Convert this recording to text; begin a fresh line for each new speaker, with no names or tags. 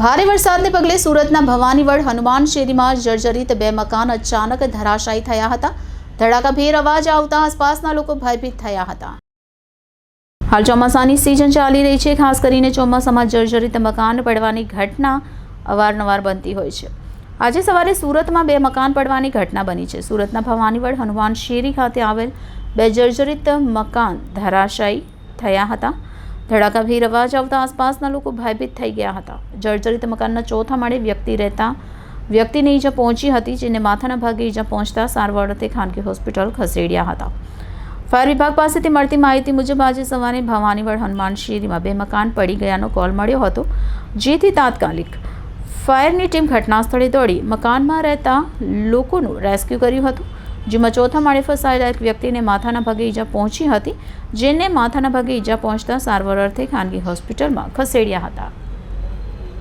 ભારે વરસાદને પગલે સુરતના ભવાનીવડ હનુમાન શેરીમાં જર્જરિત બે મકાન અચાનક ધરાશાયી થયા હતા. ધડાકાભેર અવાજ આવતા આસપાસના લોકો ભયભીત થયા હતા. હાલ ચોમાસાની સિઝન ચાલી રહી છે. ખાસ કરીને ચોમાસામાં જર્જરિત મકાન પડવાની ઘટના અવારનવાર બનતી હોય છે. આજે સવારે સુરતમાં બે મકાન પડવાની ઘટના બની છે. સુરતના ભવાનીવડ હનુમાન શેરી ખાતે આવેલ બે જર્જરિત મકાન ધરાશાયી થયા હતા. ધડાકાભેર અવાજ આવતા આસપાસના લોકો ભયભીત થઈ ગયા હતા. જર્જરિત મકાનના ચોથા માળે વ્યક્તિ રહેતા, વ્યક્તિને ઈજા પહોંચી હતી જેને માથાના ભાગે ઈજા પહોંચતા સારવાર અર્થે ખાનગી હોસ્પિટલ ખસેડ્યા હતા. ફાયર વિભાગ પાસેથી મળતી માહિતી મુજબ આજે સવારે ભવાનીવડ હનુમાન શેરીમાં બે મકાન પડી ગયાનો કોલ મળ્યો હતો, જેથી તાત્કાલિક ફાયરની ટીમ ઘટના સ્થળે દોડી મકાનમાં રહેતા લોકોનું રેસ્ક્યુ કર્યું હતું. જેમાં ચોથા માળે ફસાયેલા એક વ્યક્તિને માથાના ભાગે ઈજા પહોંચી હતી, જેને માથાના ભાગે ઈજા પહોંચતા સારવાર અર્થે ખાનગી હોસ્પિટલમાં ખસેડ્યા હતા.